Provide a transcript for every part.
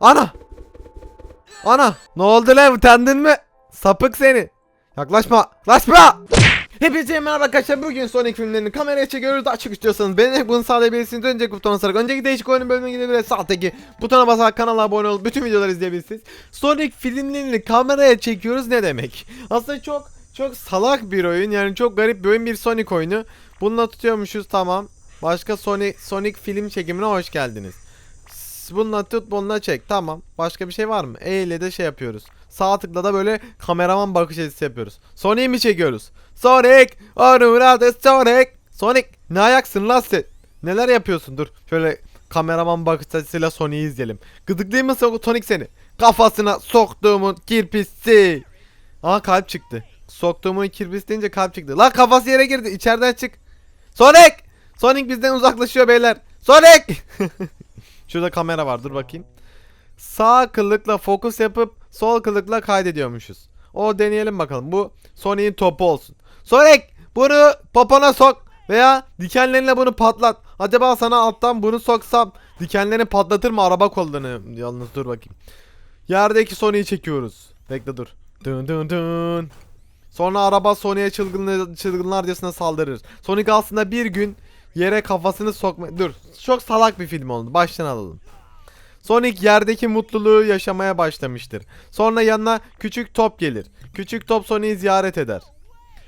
Ana! Ana! Ne oldu lan utandın mı? Sapık seni. Yaklaşma. Yaklaşma! Hepinize merhaba arkadaşlar. Bugün Sonic filmlerini kameraya çekiyoruz. Çok istiyorsanız beni bunu sağlayabilirsiniz. Önceki butona basarak önceki değişik oyunun bölümüne gidebilir. Sağdaki butona basarak kanala abone olup bütün videoları izleyebilirsiniz. Sonic filmlerini kameraya çekiyoruz ne demek? Aslında çok çok salak bir oyun. Yani çok garip bir oyun. Bir Sonic oyunu. Bununla tutuyormuşuz tamam. Başka Sonic Sonic film çekimine hoş geldiniz. S- Bununla tut bununla çek. Tamam. Başka bir şey var mı? E ile de şey yapıyoruz. Sağ tıkla da böyle kameraman bakış açısı yapıyoruz. Sonic'i mi çekiyoruz? Sonic! Onurada Sonic! Sonic! Ne ayaksın lan sen? Neler yapıyorsun? Dur. Şöyle kameraman bakış açısıyla Sonic'i izleyelim. Gıdıklayayım mı so- Sonic seni? Kafasına soktuğumun kirpisi. Aa kalp çıktı. Soktuğumun kirpisi deyince kalp çıktı. Lan kafası yere girdi. İçeriden çık. Sonic! Sonic bizden uzaklaşıyor beyler. Sonic! Şurada kamera var dur bakayım. Sağ kılıkla fokus yapıp sol kılıkla kaydediyormuşuz. O deneyelim bakalım. Bu Sonic'in topu olsun. Sonic bunu popona sok veya dikenlerinle bunu patlat. Acaba sana alttan bunu soksam dikenlerini patlatır mı araba kollarını? Yalnız dur bakayım. Yerdeki Sonic'i çekiyoruz. Bekle dur. Dın dın dın. Sonra araba Sonic'e çılgın, çılgınlarcasına saldırır. Sonic aslında bir gün yere kafasını sokma... Dur. Çok salak bir film oldu. Baştan alalım. Sonic yerdeki mutluluğu yaşamaya başlamıştır. Sonra yanına küçük top gelir. Küçük top Sonic'i ziyaret eder.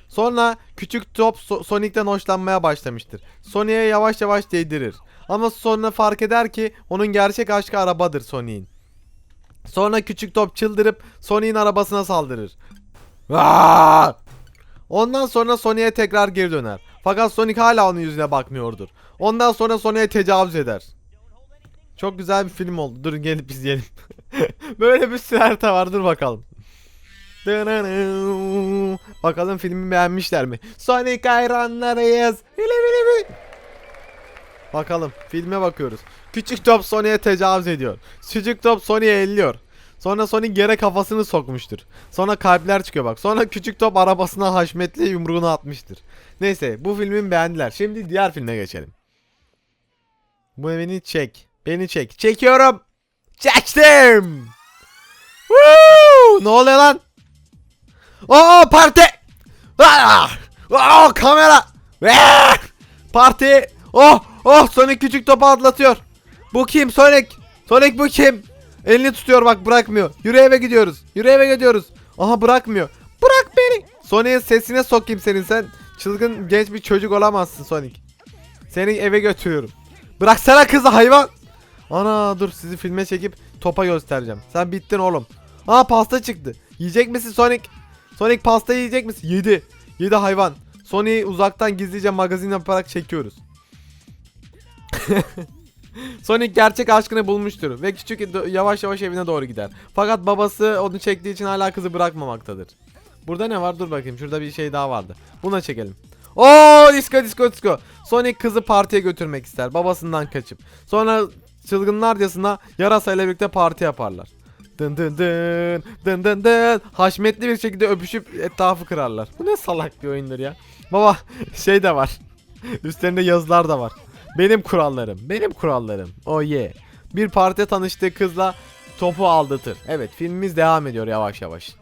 Sonra küçük top So- Sonic'ten hoşlanmaya başlamıştır. Sonic'e yavaş yavaş değdirir. Ama sonra fark eder ki onun gerçek aşkı arabadır Sonic'in. Sonra küçük top çıldırıp Sonic'in arabasına saldırır. Aa! Ondan sonra Sonic'e tekrar geri döner. Fakat Sonic hala onun yüzüne bakmıyordur. Ondan sonra Sonic'e tecavüz eder. Çok güzel bir film oldu. Durun gelip izleyelim. Böyle bir harita var. Dur bakalım. Bakalım filmi beğenmişler mi? Sonic hayranlarıyız. Bakalım filme bakıyoruz. Küçük top Sonic'e tecavüz ediyor. Küçük top Sonic'e elliyor. Sonra Sonic yere kafasını sokmuştur. Sonra kalpler çıkıyor bak. Sonra küçük top arabasına haşmetli yumruğunu atmıştır. Neyse bu filmin beğendiler. Şimdi diğer filme geçelim. Bu beni çek. Beni çek. Çekiyorum. Çektim. Woo! Ne oluyor lan? Oo parti. Ah! Oo kamera. Ah! Parti. Oh oh Sonic küçük topu atlatıyor. Bu kim Sonic? Sonic bu kim? Elini tutuyor bak bırakmıyor. Yürü eve gidiyoruz. Yürü eve gidiyoruz. Aha bırakmıyor. Bırak beni. Sonic'in sesine sokayım senin sen. Çılgın genç bir çocuk olamazsın Sonic. Seni eve götürüyorum. Bıraksana kızı hayvan. Ana dur sizi filme çekip topa göstereceğim. Sen bittin oğlum. Aa pasta çıktı. Yiyecek misin Sonic? Sonic pasta yiyecek misin? Yedi. Yedi hayvan. Sonic'i uzaktan gizlice magazin yaparak çekiyoruz. Sonic gerçek aşkını bulmuştur ve küçük yavaş yavaş evine doğru gider. Fakat babası onu çektiği için hala kızı bırakmamaktadır. Burada ne var? Dur bakayım. Şurada bir şey daha vardı. Buna çekelim. Oo disco disco disco. Sonic kızı partiye götürmek ister babasından kaçıp. Sonra çılgınlarcasına yarasayla birlikte parti yaparlar. Dın dın dın dın dın dın haşmetli bir şekilde öpüşüp etrafı kırarlar. Bu ne salak bir oyundur ya. Baba şey de var. Üstlerinde yazılar da var. Benim kurallarım. Benim kurallarım. Oh yeah. Bir partide tanıştığı kızla topu aldatır. Evet filmimiz devam ediyor yavaş yavaş.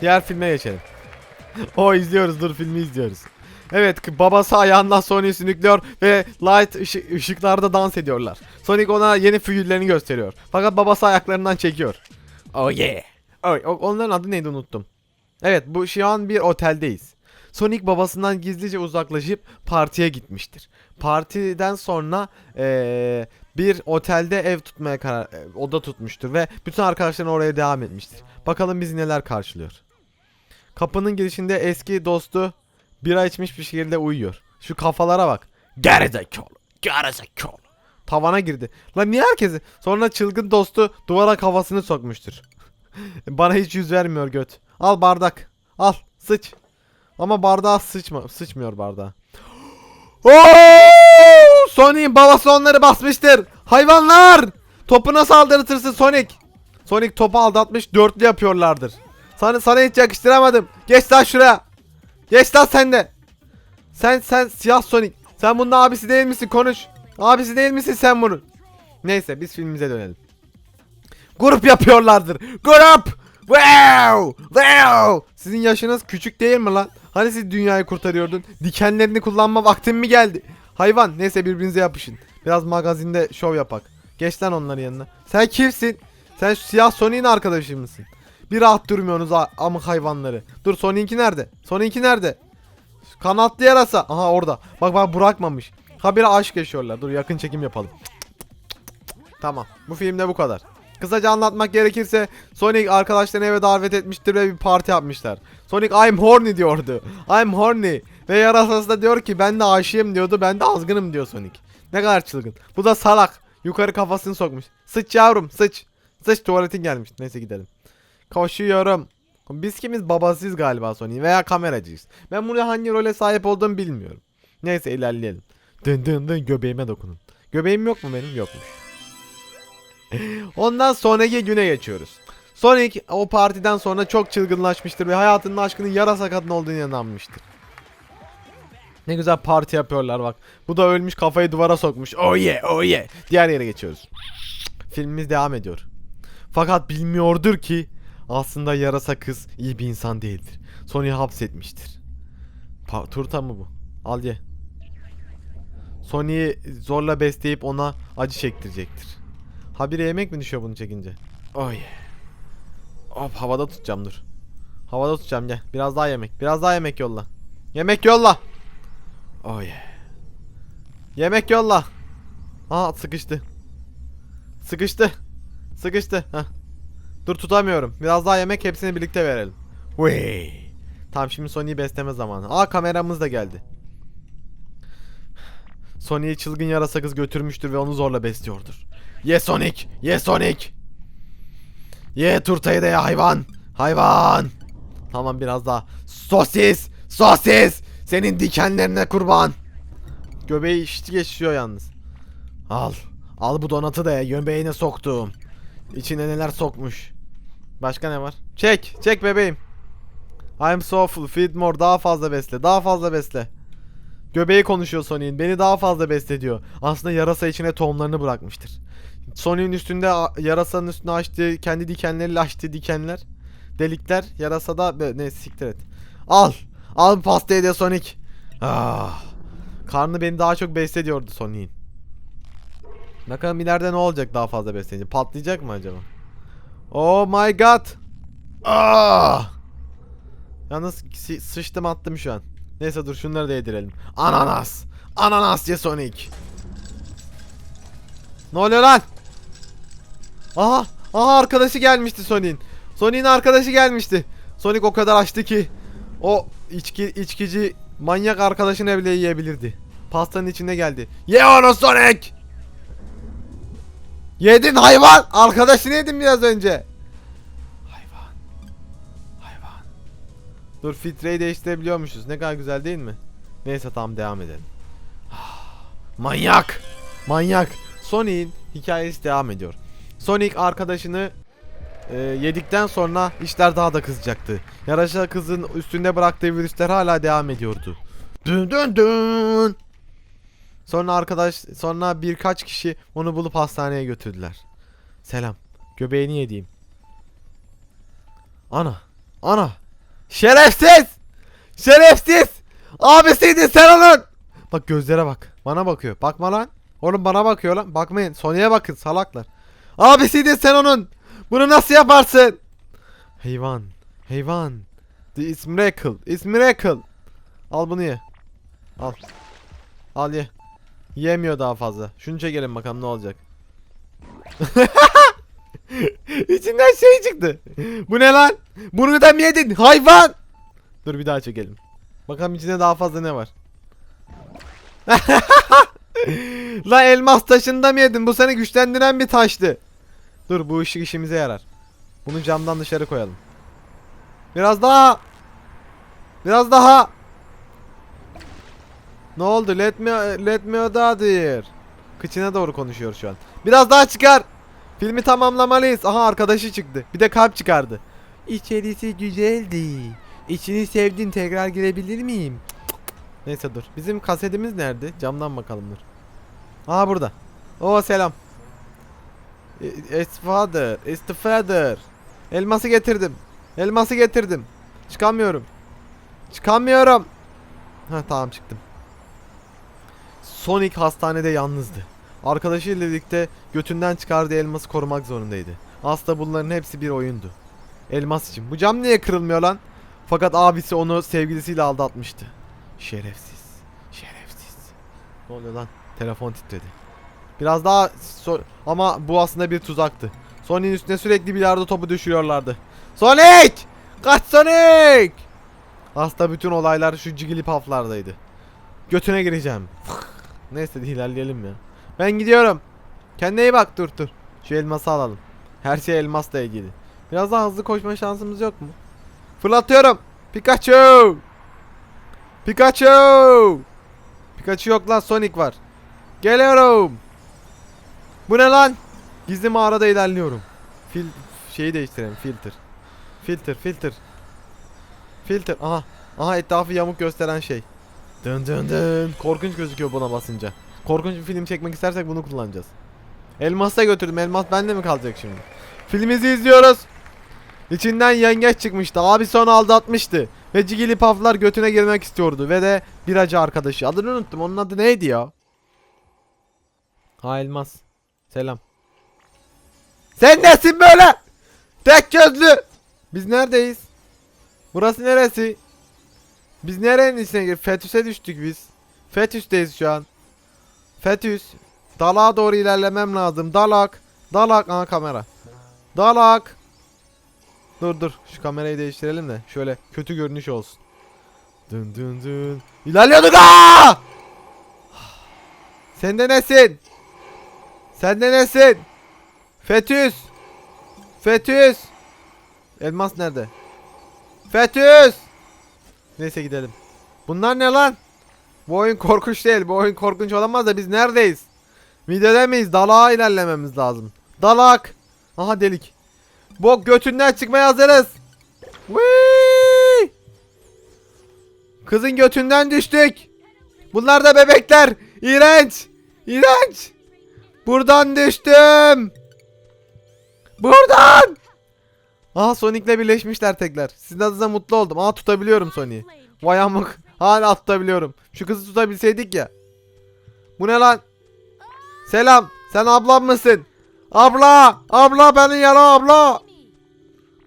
Diğer filme geçelim. o izliyoruz dur filmi izliyoruz. Evet babası ayağından Sonic'i sünüklüyor ve light ışı- ışıklarda dans ediyorlar. Sonic ona yeni figürlerini gösteriyor. Fakat babası ayaklarından çekiyor. Oh yeah. Oy, onların adı neydi unuttum. Evet bu şu an bir oteldeyiz. Sonic babasından gizlice uzaklaşıp partiye gitmiştir. Partiden sonra eee, bir otelde ev tutmaya karar oda tutmuştur ve bütün arkadaşlarını oraya devam etmiştir. Bakalım bizi neler karşılıyor. Kapının girişinde eski dostu bira içmiş bir şekilde uyuyor. Şu kafalara bak. Gerizekalı. Gerizekalı. Tavana girdi. Lan niye herkesi? Sonra çılgın dostu duvara kafasını sokmuştur. Bana hiç yüz vermiyor göt. Al bardak. Al sıç. Ama bardağa sıçma. Sıçmıyor bardağa. Oo! Sonic'in babası onları basmıştır. Hayvanlar! Topuna saldırtırsın Sonic. Sonic topu aldatmış dörtlü yapıyorlardır. Sana, sana hiç yakıştıramadım. Geç lan şuraya. Geç lan sen de. Sen sen siyah Sonic. Sen bunun abisi değil misin? Konuş. Abisi değil misin sen bunun? Neyse biz filmimize dönelim. Grup yapıyorlardır. Grup! Wow! Wow! Sizin yaşınız küçük değil mi lan? Hani siz dünyayı kurtarıyordun? Dikenlerini kullanma vaktin mi geldi? Hayvan neyse birbirinize yapışın. Biraz magazinde şov yapak. Geç lan onların yanına. Sen kimsin? Sen şu siyah Sonic'in arkadaşı mısın? Bir rahat durmuyorsunuz amık hayvanları. Dur Sonic'inki nerede? Sonic'inki nerede? Kanatlı yarasa. Aha orada. Bak bak bırakmamış. Habire aşk yaşıyorlar. Dur yakın çekim yapalım. Tamam. Bu filmde bu kadar. Kısaca anlatmak gerekirse Sonic arkadaşlarını eve davet etmiştir ve bir parti yapmışlar. Sonic I'm horny diyordu. I'm horny. Ve yarasası da diyor ki ben de aşığım diyordu. Ben de azgınım diyor Sonic. Ne kadar çılgın. Bu da salak. Yukarı kafasını sokmuş. Sıç yavrum sıç. Sıç tuvaletin gelmiş. Neyse gidelim. Koşuyorum. Biz kimiz babasıyız galiba Sonic veya kameracıyız. Ben burada hangi role sahip olduğumu bilmiyorum. Neyse ilerleyelim. Dın dın dın göbeğime dokunun. Göbeğim yok mu benim? Yokmuş. Ondan sonraki güne geçiyoruz. Sonic o partiden sonra çok çılgınlaşmıştır ve hayatının aşkının yarasa kadın olduğunu inanmıştır. Ne güzel parti yapıyorlar bak. Bu da ölmüş kafayı duvara sokmuş. Oh yeah oh yeah. Diğer yere geçiyoruz. Filmimiz devam ediyor. Fakat bilmiyordur ki aslında yarasa kız iyi bir insan değildir. Sonic'i hapsetmiştir. Pa- turta mı bu? Al ye. Sonic'i zorla besleyip ona acı çektirecektir. Habire yemek mi düşüyor bunu çekince? Oy. Hop havada tutacağım dur. Havada tutacağım gel. Biraz daha yemek. Biraz daha yemek yolla. Yemek yolla. Oy. Yemek yolla. Aa sıkıştı. Sıkıştı. Sıkıştı. Heh. Dur tutamıyorum. Biraz daha yemek hepsini birlikte verelim. Wey. Tamam şimdi Sony'yi besleme zamanı. Aa kameramız da geldi. Sony'yi çılgın yarasa kız götürmüştür ve onu zorla besliyordur. Ye Sonic! Ye Sonic! Ye turtayı da ye hayvan! Hayvan! Tamam biraz daha. Sosis! Sosis! Senin dikenlerine kurban! Göbeği işte geçiyor yalnız. Al. Al bu donatı da ye. Göbeğine soktum. İçine neler sokmuş. Başka ne var? Çek! Çek bebeğim. I'm so full. Feed more. Daha fazla besle. Daha fazla besle. Göbeği konuşuyor Sonic'in. Beni daha fazla besle diyor. Aslında yarasa içine tohumlarını bırakmıştır. Sonic'in üstünde yarasanın üstüne açtığı kendi dikenleriyle açtığı dikenler delikler yarasada ne siktir et. Al. Al pastayı de Sonic. Ah. Karnı beni daha çok beslediyordu Sonic'in. Bakalım ileride ne olacak daha fazla beslenince? Patlayacak mı acaba? Oh my god. Ah. Yalnız sıçtım attım şu an. Neyse dur şunları da yedirelim. Ananas. Ananas ye Sonic. Ne oluyor lan? Aha. Aha arkadaşı gelmişti Sonic'in. Sonic'in arkadaşı gelmişti. Sonic o kadar açtı ki o içki içkici manyak arkadaşını bile yiyebilirdi. Pastanın içine geldi. Ye onu Sonic. Yedin hayvan. Arkadaşını yedin biraz önce. Dur filtreyi değiştirebiliyormuşuz. Ne kadar güzel değil mi? Neyse tamam devam edelim. Manyak. Manyak. Sonic'in hikayesi devam ediyor. Sonic arkadaşını e, yedikten sonra işler daha da kızacaktı. Yarasa kızın üstünde bıraktığı virüsler hala devam ediyordu. Dün dün dün. Sonra arkadaş sonra birkaç kişi onu bulup hastaneye götürdüler. Selam. Göbeğini yediğim. Ana. Ana. Şerefsiz. Şerefsiz. Abisiydin sen onun. Bak gözlere bak. Bana bakıyor. Bakma lan. Oğlum bana bakıyor lan. Bakmayın. Sony'e bakın salaklar. Abisiydin sen onun. Bunu nasıl yaparsın? Hayvan. Hayvan. It's miracle. It's miracle. Al bunu ye. Al. Al ye. Yemiyor daha fazla. Şunu çekelim bakalım ne olacak. İçinden şey çıktı. Bu ne lan? Bunu da mı yedin? Hayvan! Dur bir daha çekelim. Bakalım içinde daha fazla ne var? La elmas taşında mı yedin? Bu seni güçlendiren bir taştı. Dur bu ışık işimize yarar. Bunu camdan dışarı koyalım. Biraz daha. Biraz daha. Ne oldu? Let me let me dear. Kıçına doğru konuşuyor şu an. Biraz daha çıkar. Filmi tamamlamalıyız. Aha arkadaşı çıktı. Bir de kalp çıkardı. İçerisi güzeldi. İçini sevdin. Tekrar girebilir miyim? Neyse dur. Bizim kasetimiz nerede? Camdan bakalım dur. Aha burada. Oo selam. It's father. It's the father. Elması getirdim. Elması getirdim. Çıkamıyorum. Çıkamıyorum. Ha tamam çıktım. Sonic hastanede yalnızdı. Arkadaşıyla birlikte götünden çıkardığı elması korumak zorundaydı. Aslında bunların hepsi bir oyundu. Elmas için. Bu cam niye kırılmıyor lan? Fakat abisi onu sevgilisiyle aldatmıştı. Şerefsiz. Şerefsiz. Ne oluyor lan? Telefon titredi. Biraz daha so- ama bu aslında bir tuzaktı. Sonic'in üstüne sürekli bilardo topu düşürüyorlardı. Sonic! Kaç Sonic! Aslında bütün olaylar şu Jigglypuff'lardaydı. Götüne gireceğim. Neyse ilerleyelim ya. Ben gidiyorum. Kendine iyi bak dur dur. Şu elması alalım. Her şey elmasla ilgili. Biraz daha hızlı koşma şansımız yok mu? Fırlatıyorum. Pikachu! Pikachu! Pikachu yok lan Sonic var. Geliyorum. Bu ne lan? Gizli mağarada ilerliyorum. Fil şeyi değiştirelim. Filter. Filter, filter. Filter. Aha. Aha etrafı yamuk gösteren şey. Dın dın dın. Korkunç gözüküyor buna basınca. Korkunç bir film çekmek istersek bunu kullanacağız. Elmas'a götürdüm. Elmas bende mi kalacak şimdi? Filmimizi izliyoruz. İçinden yengeç çıkmıştı. Abi sonra aldatmıştı. Ve Jigglypuff'lar götüne girmek istiyordu. Ve de bir acı arkadaşı. Adını unuttum. Onun adı neydi ya? Ha Elmas. Selam. Sen nesin böyle? Tek gözlü. Biz neredeyiz? Burası neresi? Biz nerenin içine gir? Fetüs'e düştük biz. Fetüs'teyiz şu an. Fetüs. Dalağa doğru ilerlemem lazım. Dalak. Dalak. Aha kamera. Dalak. Dur dur. Şu kamerayı değiştirelim de. Şöyle kötü görünüş olsun. Dın dın dın. İlerliyorduk aa! Sen de nesin? Sen de nesin? Fetüs. Fetüs. Elmas nerede? Fetüs. Neyse gidelim. Bunlar ne lan? Bu oyun korkunç değil. Bu oyun korkunç olamaz da biz neredeyiz? Midede miyiz? Dalağa ilerlememiz lazım. Dalak. Aha delik. Bok götünden çıkmaya hazırız. Whee! Kızın götünden düştük. Bunlar da bebekler. İğrenç. İğrenç. Buradan düştüm. Buradan. Aha Sonic'le birleşmişler tekrar. Sizin adınıza mutlu oldum. Aha tutabiliyorum Sonic'i. Vay amık. Hala tutabiliyorum. Şu kızı tutabilseydik ya. Bu ne lan? Selam. Sen ablam mısın? Abla. Abla beni yara abla.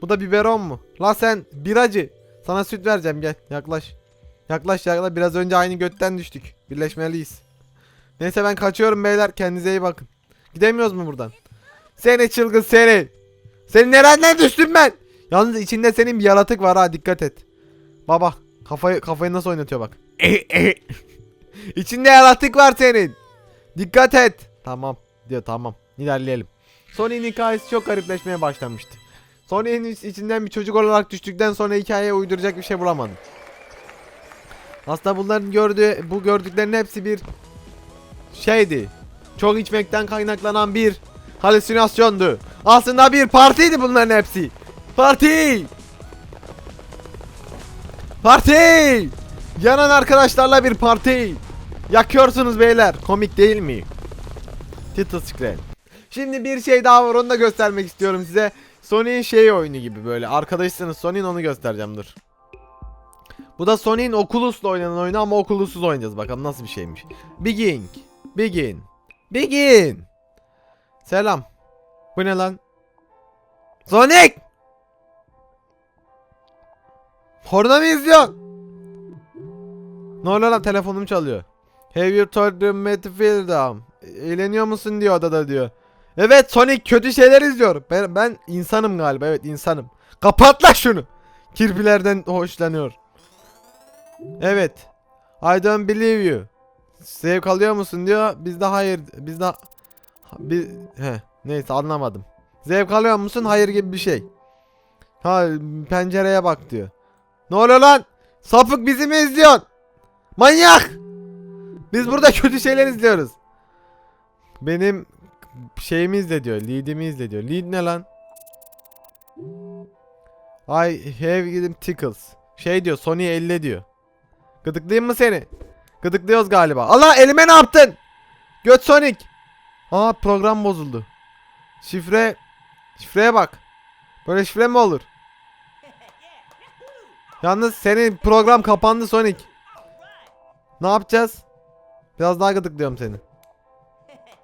Bu da biberon mu? La sen biracı. Sana süt vereceğim gel yaklaş. Yaklaş yaklaş biraz önce aynı götten düştük. Birleşmeliyiz. Neyse ben kaçıyorum beyler kendinize iyi bakın. Gidemiyoruz mu buradan? Seni çılgın seni. Senin nereden düştüm ben? Yalnız içinde senin bir yaratık var ha dikkat et. Baba kafayı kafayı nasıl oynatıyor bak. içinde yaratık var senin. Dikkat et. Tamam diyor tamam. İlerleyelim. Sony'nin hikayesi çok garipleşmeye başlamıştı. Sony'nin iç- içinden bir çocuk olarak düştükten sonra hikayeye uyduracak bir şey bulamadım. Aslında bunların gördüğü, bu gördüklerinin hepsi bir şeydi. Çok içmekten kaynaklanan bir halüsinasyondu. Aslında bir partiydi bunların hepsi. Parti! Parti! Yanan arkadaşlarla bir parti. Yakıyorsunuz beyler. Komik değil mi? Title screen. Şimdi bir şey daha var onu da göstermek istiyorum size. Sony'in şey oyunu gibi böyle. Arkadaşsınız Sony'in onu göstereceğim dur. Bu da Sony'in Oculus'la oynanan oyunu ama Oculus'suz oynayacağız bakalım nasıl bir şeymiş. Begin. Begin. Begin. Selam. Bu ne lan? Sonic! Horna mı izliyorsun? Ne oluyor lan telefonum çalıyor. Have you told them Metafield'am? Eğleniyor musun diyor odada diyor. Evet Sonic kötü şeyler izliyor. Ben, ben insanım galiba evet insanım. Kapat lan şunu. Kirpilerden hoşlanıyor. Evet. I don't believe you. Zevk alıyor musun diyor. Biz de hayır. Biz de bir he neyse anlamadım. Zevk alıyor musun? Hayır gibi bir şey. Ha pencereye bak diyor. Ne oluyor lan? Sapık bizi mi izliyorsun? Manyak! Biz burada kötü şeyler izliyoruz. Benim şeyimi izle diyor. Lead'imi izle diyor. Lead ne lan? I have given tickles. Şey diyor Sony 50 diyor. Gıdıklayayım mı seni? Gıdıklıyoruz galiba. Allah elime ne yaptın? Göt Sonic. Aa program bozuldu. Şifre. Şifreye bak. Böyle şifre mi olur? Yalnız senin program kapandı Sonic. Ne yapacağız? Biraz daha gıdıklıyorum seni.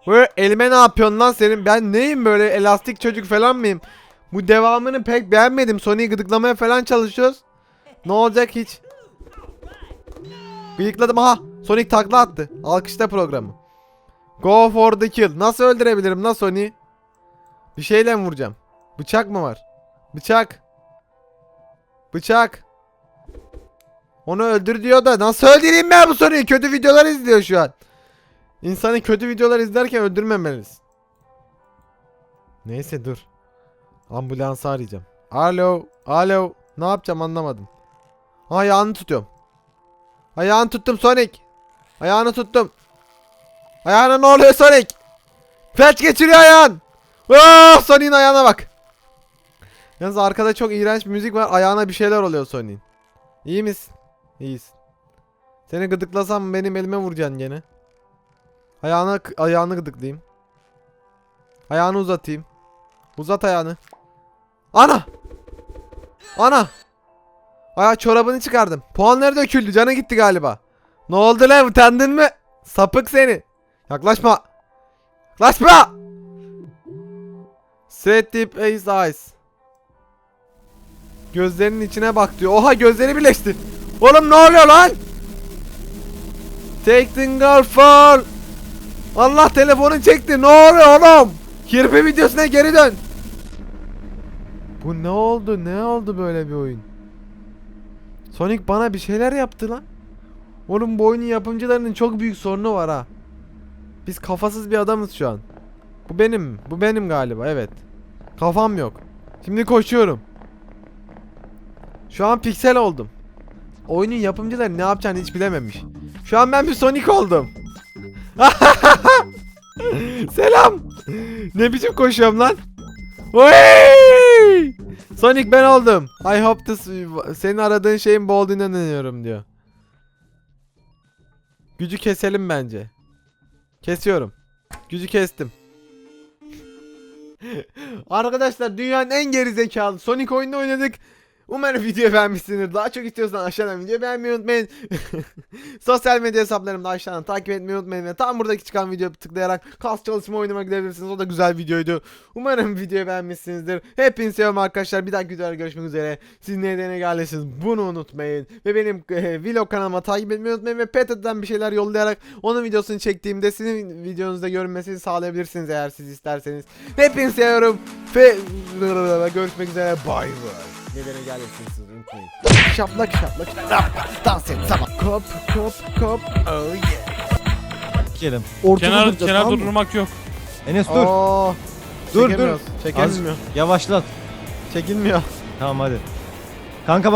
Böyle elime ne yapıyorsun lan senin? Ben neyim böyle elastik çocuk falan mıyım? Bu devamını pek beğenmedim. Sonic'i gıdıklamaya falan çalışıyoruz. Ne olacak hiç? Bıyıkladım aha. Sonic takla attı. Alkışla programı. Go for the kill. Nasıl öldürebilirim lan Sonic'i? Bir şeyle mi vuracağım? Bıçak mı var? Bıçak. Bıçak. Onu öldür diyor da nasıl öldüreyim ben bu Sonic'i? Kötü videolar izliyor şu an. İnsanı kötü videolar izlerken öldürmemeliyiz. Neyse dur. Ambulansı arayacağım. Alo. Alo. Ne yapacağım anlamadım. Ayağını tutuyorum. Ayağını tuttum Sonic. Ayağını tuttum. Ayağına ne oluyor Sonic? Felç geçiriyor ayağın. Oh, Sonic'in ayağına bak. Yalnız arkada çok iğrenç bir müzik var. Ayağına bir şeyler oluyor Sonic'in. İyi misin? İyisin. Seni gıdıklasam benim elime vuracaksın gene. Ayağını ayağını gıdıklayayım. Ayağını uzatayım. Uzat ayağını. Ana! Ana! Aya çorabını çıkardım. Puanları döküldü. Canı gitti galiba. Ne oldu lan? Utandın mı? Sapık seni. Yaklaşma. Yaklaşma! Set deep eyes eyes. Gözlerinin içine bak diyor. Oha gözleri birleşti. Oğlum ne oluyor lan? The girl fall. Allah telefonu çekti. Ne oluyor oğlum? Kirpi videosuna geri dön. Bu ne oldu? Ne oldu böyle bir oyun? Sonic bana bir şeyler yaptı lan. Oğlum bu oyunun yapımcılarının çok büyük sorunu var ha. Biz kafasız bir adamız şu an. Bu benim. Bu benim galiba evet. Kafam yok. Şimdi koşuyorum. Şu an piksel oldum. Oyunun yapımcıları ne yapacağını hiç bilememiş. Şu an ben bir Sonic oldum. Selam. Ne biçim koşuyorum lan? Oy! Sonic ben oldum. I hope this senin aradığın şeyin bu olduğuna inanıyorum diyor. Gücü keselim bence. Kesiyorum. Gücü kestim. Arkadaşlar dünyanın en geri zekalı Sonic oyunu oynadık. Umarım videoyu beğenmişsinizdir. Daha çok istiyorsan aşağıdan videoyu beğenmeyi unutmayın. Sosyal medya hesaplarımda aşağıdan takip etmeyi unutmayın. Ve tam buradaki çıkan videoyu tıklayarak kas çalışma oyunuma gidebilirsiniz. O da güzel videoydu. Umarım videoyu beğenmişsinizdir. Hepinizi seviyorum arkadaşlar. Bir dahaki videoda görüşmek üzere. Siz nedene geldiyseniz bunu unutmayın. Ve benim e, vlog kanalıma takip etmeyi unutmayın. Ve Peta'dan bir şeyler yollayarak onun videosunu çektiğimde sizin videonuzda görünmesini sağlayabilirsiniz eğer siz isterseniz. Hepinizi seviyorum. Ve görüşmek üzere. Bay bay. Nedene geldiyseniz unutmayın. Şaplak şaplak şaplak. Dans et sabah. Kop kop kop. Oh yeah. Ortada Kenar, duracağız, kenar tamam mı? durmak yok. Enes dur. Oo, Dur, dur. çekemiyoruz. Çekilmiyor. Yavaşlat. Çekilmiyor. Tamam hadi. Kanka